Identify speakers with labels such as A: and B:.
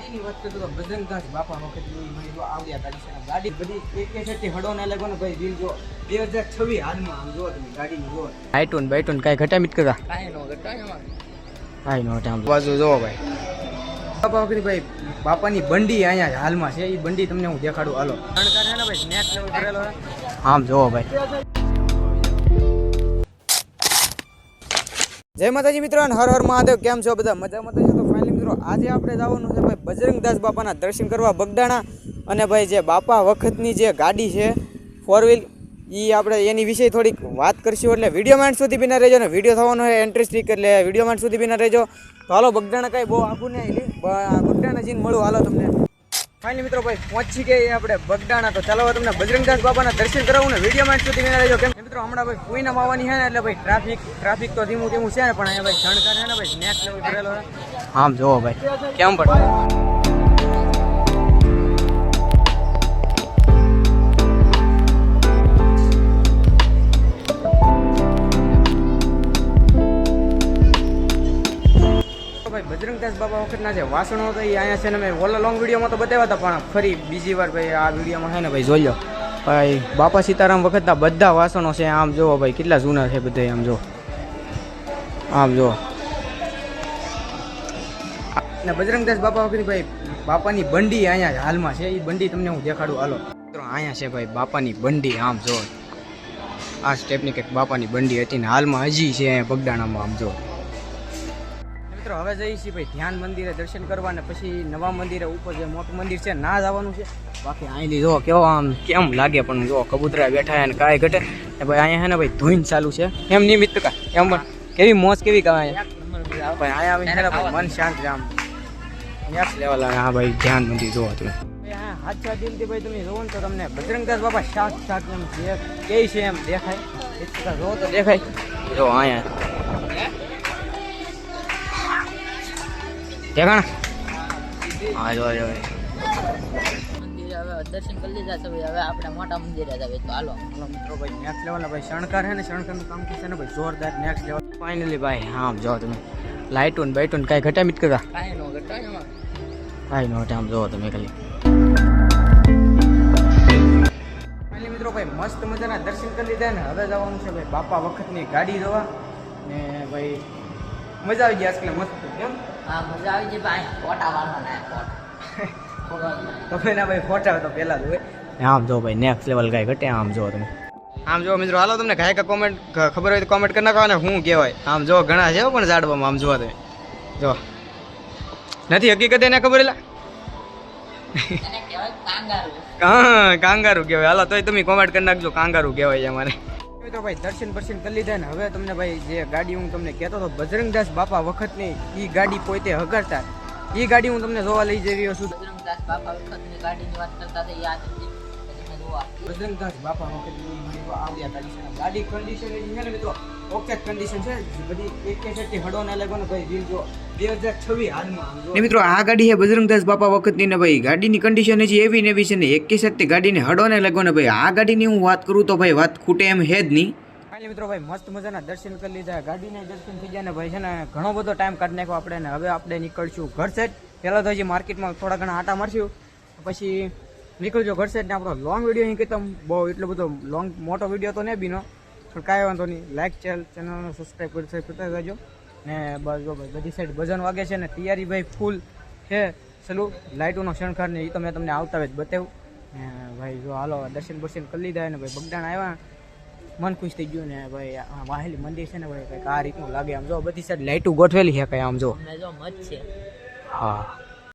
A: ગાડીની વાત કરતો તો બજરંગદાસ બાપા વખત ભાઈ જો આવ્યા ગાડી છે ગાડી બધી એક એક સેટથી હડો ના ને ભાઈ દિલ જો બે હજાર છવ્વીસ હાલમાં આમ જો તમે ગાડીની જો આઈટોન બાઈટોન કાંઈ ઘટા મિત કરતા?
B: કાંઈ નો ઘટા
A: કાંઈ નો આમ બાજુ જો ભાઈ. બાપા વખત ભાઈ બાપાની બંડી અહીંયા હાલમાં છે એ બંડી તમને હું દેખાડું હાલો. ત્રણ છે ને ભાઈ સ્નેક લેવલ કરેલો આમ જોવો ભાઈ. જય માતાજી મિત્રો હર હર મહાદેવ, કેમ છો બધા? મજામાં તો તો ફાઇનલી મિત્રો, આજે આપણે જવાનું છે ભાઈ બજરંગદાસ બાપાના દર્શન કરવા બગડાણા અને ભાઈ જે બાપા વખતની જે ગાડી છે ફોર વ્હીલ એ આપણે એની વિશે થોડીક વાત કરશું. એટલે વીડિયો માઇન્ડ સુધી બિના રહેજો ને વીડિયો થવાનો છે ઇન્ટરેસ્ટિંગ એટલે વીડિયો માઇન્ડ સુધી બિના રહેજો. તો હાલો બગડાણા કાંઈ બહુ આખું નહીં બગડાણા જઈને મળું. હાલો તમને. ફાઇનલી મિત્રો ભાઈ પહોંચી ગઈ આપણે બગડાના તો ચાલો તમને બજરંગદાસ બાબાના દર્શન કરાવું ને વીડિયો માં સુધી રહેજો. કેમ મિત્રો હમણાં ભાઈ કોઈના આવવાની છે ને એટલે ભાઈ ટ્રાફિક ટ્રાફિક તો ધીમું ધીમું છે ને, પણ અહીંયા ભાઈ જાણકાર છે ને ભાઈ નેક્સ્ટ લેવલ કરેલો છે આમ જોવો ભાઈ, કેમ પણ ભાઈ બજરંગદાસ બાબા વખતના જે વાસણો હતા, એ અહીંયા છે ને મેં ઓલા લોંગ વિડીયોમાં તો બતાવ્યા હતા, પણ ફરી બીજી વાર ભાઈ આ વિડીયોમાં છે ને ભાઈ, જોઈ લો. ભાઈ, બાપા સીતારામ વખતના બધા વાસણો છે, આમ જુઓ ભાઈ, કેટલા જૂના છે બધા, આમ જો આમ જુઓ. ને બજરંગદાસ બાપા વખતે ભાઈ, બાપાની બંડી અહીંયા હાલમાં છે, એ બંડી તમને હું દેખાડું, હાલો. મિત્રો, અહીંયા છે ભાઈ, બાપાની બંડી, આમ જો આ સ્ટેપની કંઈક બાપાની બંડી હતી ને હાલમાં હજી છે અહીંયા બગદાણામાં આમ જો મિત્રો, હવે જઈએ છીએ ભાઈ ધ્યાન મંદિરે દર્શન કરવા ને પછી નવા મંદિરે ઉપર જે મોટું મંદિર છે, ના જવાનું છે. બાકી અહીંથી જો કેવો આમ કેમ લાગે પણ જો કબૂતરા બેઠા અને કાંઈ ઘટે. ને ભાઈ અહીંયા છે ને ભાઈ ધૂન ચાલુ છે. એમ નિમિત્ત કા એમ કેવી મોજ કેવી કાં અહીંયા. ભાઈ અહીંયા આવીને છે ભાઈ મન શાંત છે આમ. નેક્સ્ટ લેવલ હા ભાઈ, ધ્યાન મંદિર જોવા તમે. હાથા દિલથી ભાઈ તમે જોવો ને તો તમને બજરંગદાસ બાબા શાક શાક એમ જે કે છે એમ દેખાય. જો તો દેખાય. જો અહીંયા. દેખાણ હા જો જો
B: મંદિરે હવે દર્શન કરી લીધા છે ભાઈ હવે આપણે મોટા મંદિરે જ આવે તો હાલો.
A: હાલો મિત્રો ભાઈ નેક્સ્ટ લેવલ ભાઈ શણકાર છે ને શણકારનું કામ છે ને ભાઈ જોરદાર નેક્સ્ટ લેવલ ફાઇનલી ભાઈ હા જો તમે લાઇટોન બાઇટોન કાંઈ ઘટા મિત કરતા?
B: કાંઈ નો ઘટાય એમાં
A: કાંઈ નો આમ જોવો તમે ખાલી. ફાઇનલી મિત્રો ભાઈ મસ્ત મજાના દર્શન કરી લીધા ને હવે જવાનું છે ભાઈ બાપા વખતની ગાડી જોવા. ને ભાઈ મજા આવી ગઈ આજકાલ મસ્ત કેમ
B: હા મજા આવી જાય ભાઈ. ફોટા વાળવાના ફોટા.
A: તમે ના ભાઈ ફોટા તો પહેલા જ હોય. આમ જો ભાઈ નેક્સ્ટ લેવલ કાંઈ ઘટે આમ જો તમે. આમ જો મિત્રો હાલો તમને કાંઈ કોમેન્ટ ખબર હોય તો કોમેન્ટ કરી નાખો ને શું કહેવાય. આમ જો ઘણા છે પણ ઝાડવામાં આમ જોવા તમે જો. નથી હકીકત એને ખબર એલા હા કાંગારું કહેવાય. હાલો તોય તમે કોમેન્ટ કરી નાખજો કાંગારું કહેવાય છે અમારે. મિત્રો ભાઈ દર્શન બર્શન કરી લીધા ને હવે તમને ભાઈ જે ગાડી હું તમને કહેતો હતો બજરંગદાસ બાપા વખતની એ ગાડી પોતે હગરતા. એ ગાડી હું તમને જોવા લઈ જઈ રહ્યો છું.
B: બજરંગદાસ બાપા વખતની ગાડીની વાત કરતા હતા યાદ જોવા.
A: બાપા આવ્યા ગાડી ગાડી કન્ડિશન છે ને મિત્રો. ઓકે કન્ડિશન છે. બધી એક એક સેટથી હડો ના લાગવાનો ભાઈ જો
C: ને મિત્રો આ ગાડી છે બજરંગદાસ બાપા વખતની ને ભાઈ. ગાડીની કન્ડિશન હજી એવી ને એવી છે ને એકી સાથે ગાડીને હડો ને લાગો ને ભાઈ. આ ગાડીની હું વાત કરું તો ભાઈ વાત ખૂટે એમ હે જ નહીં.
A: ફાઇનલી મિત્રો ભાઈ મસ્ત મજાના દર્શન કરી લીધા. ગાડીને દર્શન થઈ ગયા ને ભાઈ છે ને ઘણો બધો ટાઈમ કાઢી નાખ્યો આપણે ને. હવે આપણે નીકળશું ઘર સેટ પહેલાં તો હજી માર્કેટમાં થોડા ઘણા આટા મારશું. પછી નીકળજો ઘર સેટ ને. આપણો લોંગ વીડિયો અહીં કહેતો બહુ એટલો બધો લોંગ મોટો વીડિયો તો નહીં બીનો પણ કાંઈ વાંધો નહીં. લાઈક ચેનલ ચેનલને સબસ્ક્રાઈબ કરી કરતા રહેજો. ને બસ જો ભાઈ બધી સાઈડ ભજન વાગે છે ને તૈયારી ભાઈ ફૂલ છે. ચલું લાઇટોનો શણખાર ને એ તો મેં તમને આવતા જ બતાવ્યું. ને ભાઈ જો હાલો દર્શન બર્શન કરી લીધા ને ભાઈ બગદાણ આવ્યા. મન ખુશ થઈ ગયું ને ભાઈ વાહેલી મંદિર છે ને ભાઈ કંઈક આ રીતનું લાગે આમ જો બધી સાઈડ લાઇટો ગોઠવેલી છે કંઈ આમ જો.
B: જો મત છે.
A: હા.